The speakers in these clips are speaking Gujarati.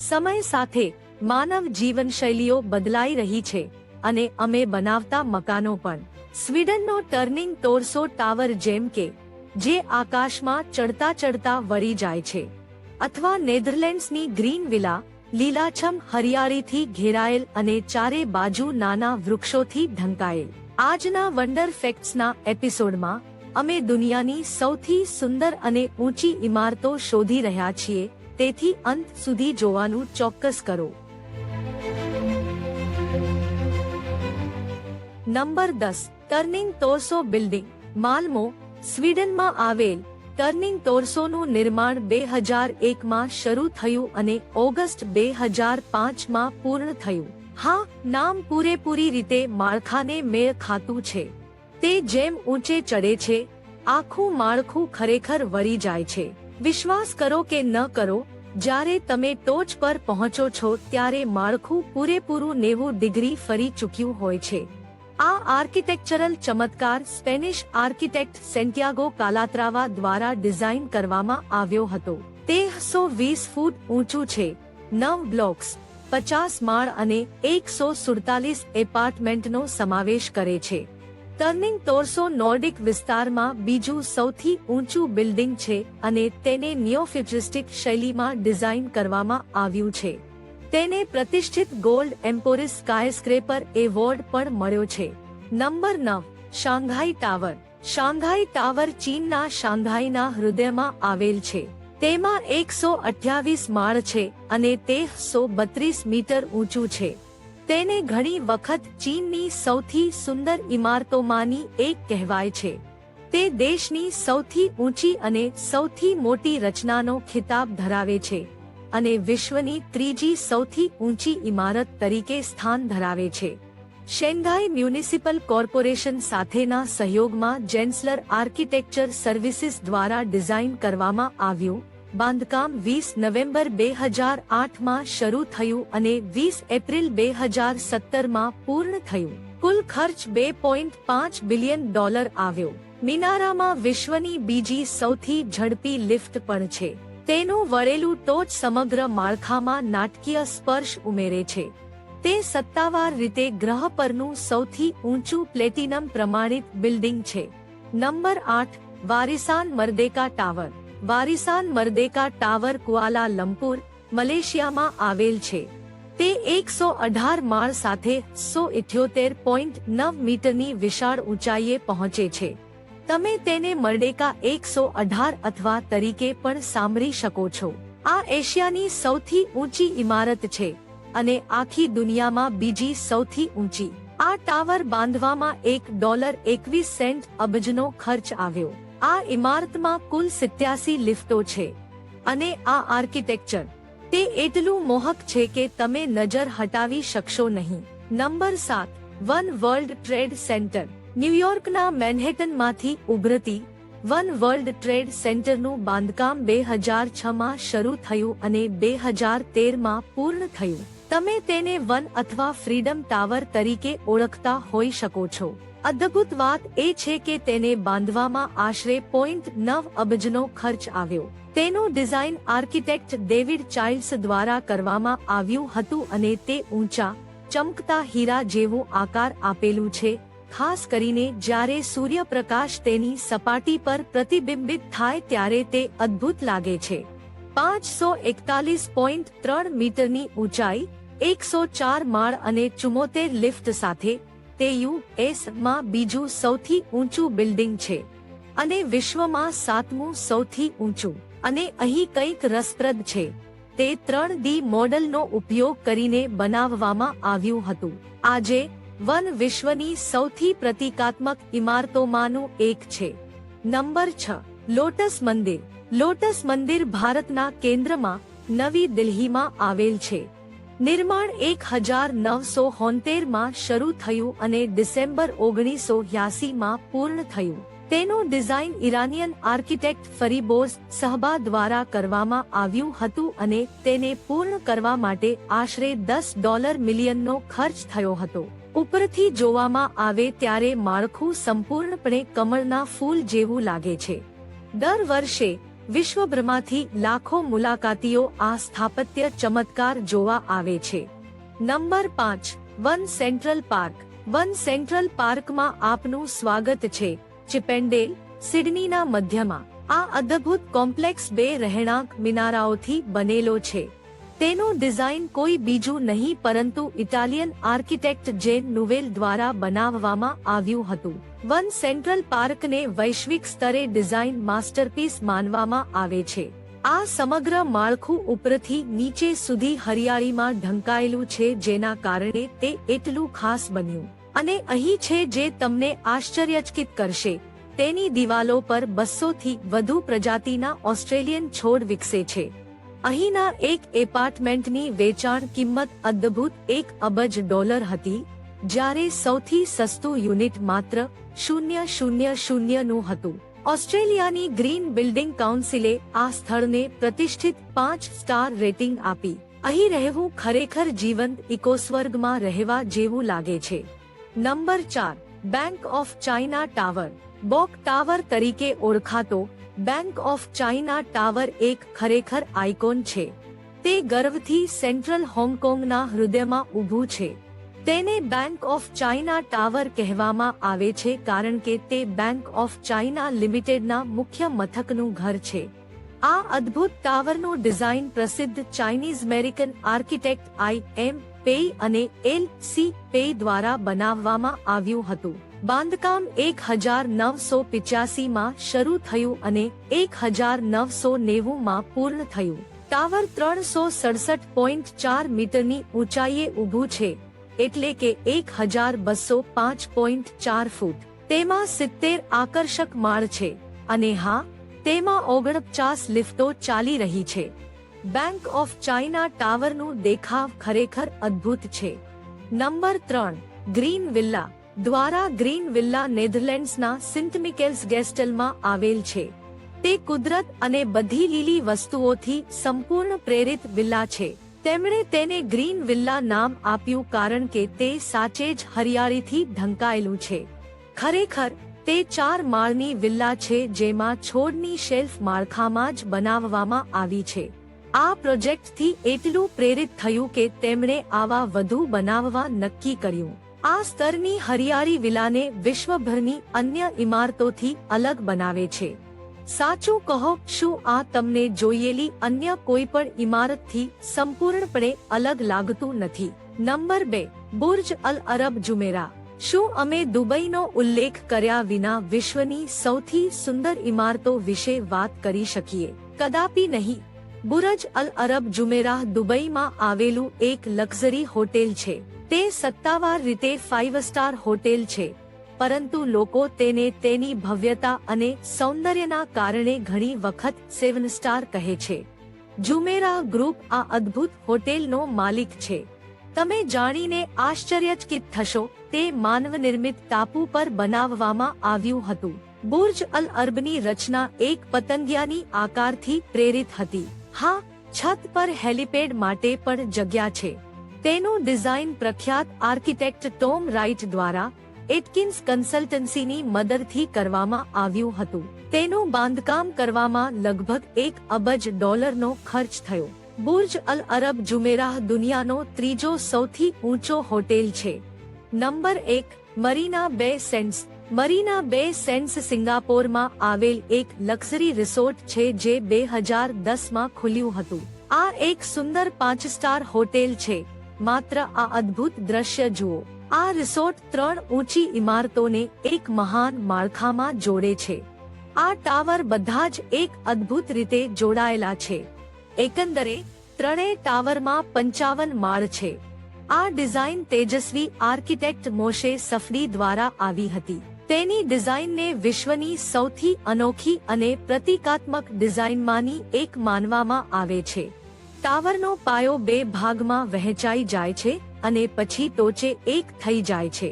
સમય સાથે માનવ જીવનશૈલીઓ બદલાઈ રહી છે અને અમે બનાવતા મકાનો પણ. સ્વીડનનો ટર્નિંગ તોરસો ટાવર જેમ કે, જે આકાશમાં ચડતા ચડતા વળી જાય છે. અથવા નેધરલેન્ડ્સની ગ્રીન વિલા, લીલાછમ હરિયાળીથી ઘેરાયેલ અને ચારે બાજુ નાના વૃક્ષોથી ઢંકાયેલ. આજના વન્ડર ફેક્ટ્સના એપિસોડમાં, અમે દુનિયાની સૌથી સુંદર અને ઊંચી ઇમારતો શોધી રહ્યા છીએ તેથી અંત સુધી જોવાનું ચોક્કસ કરો. નંબર દસ, ટર્નિંગ તોરસો બિલ્ડિંગ, માલમો, સ્વીડનમાં આવેલ ટર્નિંગ તોરસોનું નિર્માણ બે હજાર એકમાં શરૂ થયું અને ઓગસ્ટ બે હજાર પાંચમાં પૂર્ણ થયું. હા, નામ પૂરેપૂરી રીતે માળખાને મેળ ખાતું છે. તે જેમ ઊંચે ચડે છે, આખું માળખું ખરેખર વળી જાય છે. વિશ્વાસ કરો કે ન કરો, જ્યારે તમે ટોચ પર પહોંચો છો ત્યારે માળખું પૂરેપૂરું નેવું ડિગ્રી ફરી ચૂક્યું હોય છે. આ આર્કિટેક્ચરલ ચમત્કાર સ્પેનિશ આર્કિટેક્ટ સેન્ટિયાગો કાલાત્રાવા દ્વારા ડિઝાઇન કરવામાં આવ્યો હતો. તે સો વીસ ફૂટ ઊંચું છે, નવ બ્લોક્સ, પચાસ માળ અને એકસો સુડતાલીસ એપાર્ટમેન્ટનો સમાવેશ કરે છે. ટર્નિંગ ટોર્સો નોર્ડિક વિસ્તારમાં બીજું સૌથી ઊંચું બિલ્ડિંગ છે અને તેને નિયોફ્યુચરિસ્ટિક શૈલીમાં ડિઝાઇન કરવામાં આવ્યું છે. તેને પ્રતિષ્ઠિત ગોલ્ડ એમ્પોરિસ સ્કાયસ્ક્રેપર એવોર્ડ પણ મળ્યો છે. નંબર નવ, શાંઘાઈ ટાવર. શાંઘાઈ ટાવર ચીનના શાંઘાઈના હૃદયમાં આવેલ છે. તેમાં એકસો અઠ્યાવીસ માળ છે અને તે સો બત્રીસ મીટર ઊંચું છે. તેને ઘણી વખત ચીનની સૌથી સુંદર ઇમારતોમાંની એક કહેવાય છે. તે દેશની સૌથી ઊંચી અને સૌથી મોટી રચનાનો ખિતાબ ધરાવે છે અને વિશ્વની ત્રીજી સૌથી ઊંચી ઇમારત તરીકે સ્થાન ધરાવે છે. શેંઘાઈ મ્યુનિસિપલ કોર્પોરેશન સાથેના સહયોગમાં જેન્સલર આર્કિટેક્ચર સર્વિસીસ દ્વારા ડિઝાઇન કરવામાં આવ્યું બાંધકામ વીસ નવેમ્બર બે હજાર આઠમાં શરૂ થયું અને વીસ એપ્રિલ બે હજાર સત્તરમાં પૂર્ણ થયું. કુલ ખર્ચ બે પોઈન્ટ પાંચ બિલિયન ડોલર આવ્યો. મિનારામાં વિશ્વની બીજી સૌથી ઝડપી લિફ્ટ પણ છે. તેનું વળેલું ટોચ સમગ્ર માળખામાં નાટકીય સ્પર્શ ઉમેરે છે. તે સત્તાવાર રીતે ગ્રહ પરનું સૌથી ઊંચું પ્લેટિનમ પ્રમાણિત બિલ્ડિંગ છે. નંબર આઠ, વારિસાન મર્દેકા ટાવર. વારિસાન મર્દેકા ટાવર કુઆલા લંપુર મલેશિયામાં આવેલ છે. તે એકસો અઢાર માળ સાથે સો ઇઠ્યોતેર પોઈન્ટ નવ મીટરની વિશાળ ઊંચાઈએ પહોંચે છે. તમે તેને મર્ડેકા એકસો અઢાર અથવા તરીકે પણ સાંભળી શકો છો. આ એશિયાની સૌથી ઊંચી ઇમારત છે અને આખી દુનિયામાં બીજી સૌથી ઊંચી. આ ટાવર બાંધવામાં એક ડોલર એકવીસ સેન્ટ અબજનો ખર્ચ આવ્યો. આ ઇમારતમાં કુલ સિત્યાસી લિફ્ટો છે અને આ આર્કિટેક્ચર. તે એટલું મોહક છે કે તમે નજર હટાવી શકશો નહીં. નંબર સાત, વન વર્લ્ડ ટ્રેડ સેન્ટર. ન્યુયોર્કના મેનહેટનમાંથી ઉભરતી વન વર્લ્ડ ટ્રેડ સેન્ટરનું બાંધકામ બે હજાર છમાં શરૂ થયું અને બે હજાર તેરમાં પૂર્ણ થયું. તમે તેને વન અથવા ફ્રીડમ ટાવર તરીકે ઓળખતા હોઈ શકો છો. અદ્ભુત વાત એ છે કે તેને બાંધવામાં આશરે પોઈન્ટ નવ અબજનો ખર્ચ આવ્યો. તેનું ડિઝાઇન આર્કિટેક્ટ ડેવિડ ચાઇલ્ડ્સ દ્વારા કરવામાં આવ્યું હતું અને તે ઊંચા, ચમકતા હીરા જેવું આકાર આપેલું છે, ખાસ કરીને જ્યારે સૂર્યપ્રકાશ તેની સપાટી પર પ્રતિબિંબિત થાય ત્યારે તે અદ્ભુત લાગે છે. પાંચસો એકતાલીસ પોઈન્ટ ત્રણ મીટરની ઊંચાઈ, એકસો ચાર માળ અને ચુમોતેર લિફ્ટ સાથે તે યુ માં બીજું સૌથી ઊંચું બિલ્ડિંગ છે. અને વિશ્વમાં સાતમું સૌથી ઊંચું. અને અહીં કંઈક રસપ્રદ છે. તે ત્રણ ડી મોડલનો ઉપયોગ કરીને બનાવવામાં આવ્યું હતું. આજે, વન વિશ્વની સૌથી પ્રતિકાત્મક ઇમારતોમાંનું એક છે. નંબર છ, લોટસ મંદિર. લોટસ મંદિર ભારતના કેન્દ્રમાં નવી દિલ્હીમાં આવેલ છે. નિર્માણ એક હજાર નવસો હોન્તેરમાં શરૂ થયું અને ડિસેમ્બર ઓગણીસો માં પૂર્ણ થયું. તેનું design Iranian architect Fariborz Sahba દ્વારા કરવામાં આવ્યું હતું અને તેને પૂર્ણ કરવા માટે આશરે દસ ડોલર મિલિયનનો ખર્ચ થયો હતો. ઉપરથી જોવામાં આવે ત્યારે માળખું સંપૂર્ણપણે કમળના ફૂલ જેવું લાગે છે. દર વર્ષે વિશ્વભરમાંથી લાખો મુલાકાતીઓ આ સ્થાપત્ય ચમત્કાર જોવા આવે છે. નંબર પાંચ, One Central Park. One Central પાર્કમાં આપનું સ્વાગત છે, ચિપેન્ડેલ, સિડનીના મધ્યમાં. આ અદ્ભુત કોમ્પ્લેક્સ બે રહેણાંક મિનારાઓથી બનેલો છે. તેનું ડિઝાઇન કોઈ બીજું નહીં, પરંતુ ઇટાલિયન આર્કિટેક્ટ જેન નુવેલ દ્વારા બનાવવામાં આવ્યું હતું. વન સેન્ટ્રલ પાર્કને વૈશ્વિક સ્તરે ડિઝાઇન માસ્ટરપીસ માનવામાં આવે છે. આ સમગ્ર માળખું ઉપરથી નીચે સુધી હરિયાળીમાં ઢંકાયેલું છે, જેના કારણે તે એટલું ખાસ બન્યું. અને અહીં છે જે તમને આશ્ચર્યચકિત કરશે. તેની દિવાલો પર બસો થી વધુ પ્રજાતિના ઓસ્ટ્રેલિયન છોડ વિકસે છે. અહીંના એક એપાર્ટમેન્ટની વેચાણ કિંમત અદ્ભુત એક અબજ ડોલર હતી, જ્યારે સૌથી સસ્તું યુનિટ માત્ર શૂન્ય શૂન્ય શૂન્યનું હતું. ઓસ્ટ્રેલિયાની ગ્રીન બિલ્ડિંગ કાઉન્સિલે આ સ્થળને પ્રતિષ્ઠિત પાંચ સ્ટાર રેટિંગ આપી. અહીં રહેવું ખરેખર જીવંત ઇકોસ્વર્ગમાં રહેવા જેવું લાગે છે. નંબર ચાર, Bank of China Tower. BOC Tower તરીકે ઓળખાતો બેંક ઓફ ચાઇના ટાવર એક ખરેખર આઇકોન છે. તે ગર્વથી સેન્ટ્રલ હોંગકોંગના હૃદયમાં ઊભું છે. તેને બેંક ઓફ ચાઇના ટાવર કહેવામાં આવે છે કારણ કે તે બેંક ઓફ ચાઇના લિમિટેડના મુખ્ય મથકનું ઘર છે. આ અદ્ભુત ટાવરનું ડિઝાઇન પ્રસિદ્ધ Chinese American architect I M Pei અને એલ સી પેઈ દ્વારા બનાવવામાં આવ્યું હતું. બાંધકામ એક હજાર નવસો પિચ્યાસી માં શરૂ થયું અને એક હજાર નવસો નેવું માં પૂર્ણ થયું. ટાવર ત્રણસો સડસઠ પોઈન્ટ ચાર મીટરની ઊંચાઈએ ઊભું છે, એટલે કે એક હજાર બસો પાંચ પોઈન્ટ ચાર ફૂટ. તેમાં સિત્તેર આકર્ષક માળ છે, અને હા, તેમાં ઓગણપચાસ લિફ્ટો ચાલી રહી છે. બેંક ઓફ ચાઇના ટાવરનું દેખાવ ખરેખર અદ્ભુત છે. નંબર ત્રણ, ગ્રીન વિલ્લા. દ્વારા ગ્રીન વિલ્લા નેધરલેન્ડ્સના સિન્ટ મિકેલ્સ ગેસ્ટલમાં આવેલ છે. તે કુદરત અને બધી લીલી વસ્તુઓથી સંપૂર્ણ પ્રેરિત વિલ્લા છે. તેમણે તેને ગ્રીન વિલ્લા નામ આપ્યું કારણ કે તે સાચે જ હરિયાળીથી ઢંકાયેલું છે. ખરેખર, તે ચાર માળની વિલ્લા છે જેમાં છોડની શેલ્ફ માળખામાં જ બનાવવામાં આવી છે. આ પ્રોજેક્ટથી એટલું પ્રેરિત થયું કે તેમણે આવા વધુ બનાવવા નક્કી કર્યું. આ સ્તરની હરિયાળી વિલાને વિશ્વભરની અન્ય ઇમારતોથી અલગ બનાવે છે. સાચું કહો, શું આ તમને જોયેલી અન્ય કોઈ પણ ઇમારતથી સંપૂર્ણપણે અલગ લાગતું નથી? નંબર બે, બુર્જ અલ અરબ જુમેરા. શું અમે દુબઈનો ઉલ્લેખ કર્યા વિના વિશ્વની સૌથી સુંદર ઇમારતો વિશે વાત કરી શકીએ? કદાપી નહીં. બુરજ અલ અરબ જુમેરાહ દુબઈમાં આવેલું એક લક્ઝરી હોટેલ છે. તે સત્તાવાર રીતે ફાઇવ સ્ટાર હોટેલ છે, પરંતુ લોકો તેને તેની ભવ્યતા અને સૌંદર્યના કારણે ઘણી વખત સેવન સ્ટાર કહે છે. જુમેરા ગ્રુપ આ અદ્ભુત હોટેલનો માલિક છે. તમે જાણીને આશ્ચર્યચકિત થશો, તે માનવ નિર્મિત ટાપુ પર બનાવવામાં આવ્યું હતું. બુર્જ અલ અરબની રચના એક પતંગિયાની આકારથી પ્રેરિત હતી. હા, છત પર હેલિપેડ માટે પણ જગ્યા છે. તેનું ડિઝાઇન પ્રખ્યાત આર્કિટેક્ટ ટોમ રાઇટ દ્વારા એટકિન્સ કન્સલ્ટન્સીની મદદથી કરવામાં આવ્યું હતું. તેનું બાંધકામ કરવામાં લગભગ એક અબજ ડોલરનો ખર્ચ થયો. બુર્જ અલ અરબ જુમેરાહ દુનિયાનો ત્રીજો સૌથી ઊંચો હોટેલ છે. નંબર એક, મરીના બે સેન્ટ્સ. મરીના બે સેન્સ સિંગાપોરમાં આવેલ એક લક્ઝરી રિસોર્ટ છે જે બે હજાર દસમાં ખુલ્યું હતું. આ એક સુંદર પાંચ સ્ટાર હોટેલ છે. માત્ર આ અદ્ભુત દ્રશ્ય જુઓ. આ રિસોર્ટ ત્રણ ઊંચી ઇમારતોને એક મહાન માળખામાં જોડે છે. આ ટાવર બધા જ એક અદ્ભુત રીતે જોડાયેલા છે. એકંદરે, ત્રણેય ટાવરમાં પંચાવન માળ છે. આ ડિઝાઇન તેજસ્વી આર્કિટેક્ટ મોશે સફડી દ્વારા આવી હતી. તેની ડિઝાઇનને વિશ્વની સૌથી અનોખી અને પ્રતિકાત્મક ડિઝાઇનમાંની એક માનવામાં આવે છે. ટાવરનો પાયો બે ભાગમાં વહેંચાઈ જાય છે અને પછી ટોચે એક થઈ જાય છે.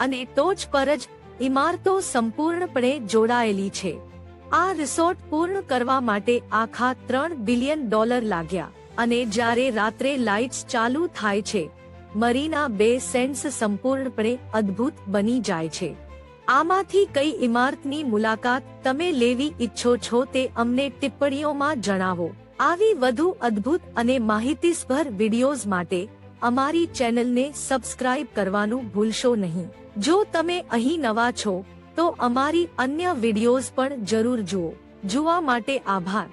અને ટોચ પર જ ઇમારતો સંપૂર્ણપણે જોડાયેલી છે. આ રિસોર્ટ પૂર્ણ કરવા માટે આખા ત્રણ બિલિયન ડોલર લાગ્યા અને જ્યારે રાત્રે લાઇટ્સ ચાલુ થાય છે, મરીના બે સેન્સ સંપૂર્ણપણે અદ્ભુત બની જાય છે. આમાંથી કઈ ઇમારતની મુલાકાત તમે લેવી ઈચ્છો છો તે અમને ટિપ્પણીઓમાં જણાવો. આવી વધુ અદ્ભુત અને માહિતીસભર વિડીયોઝ માટે અમારી ચેનલને સબસ્ક્રાઇબ કરવાનું ભૂલશો નહીં. જો તમે અહીં નવા છો, તો અમારી અન્ય વિડીયોઝ પણ જરૂર જુઓ. જોવા માટે આભાર.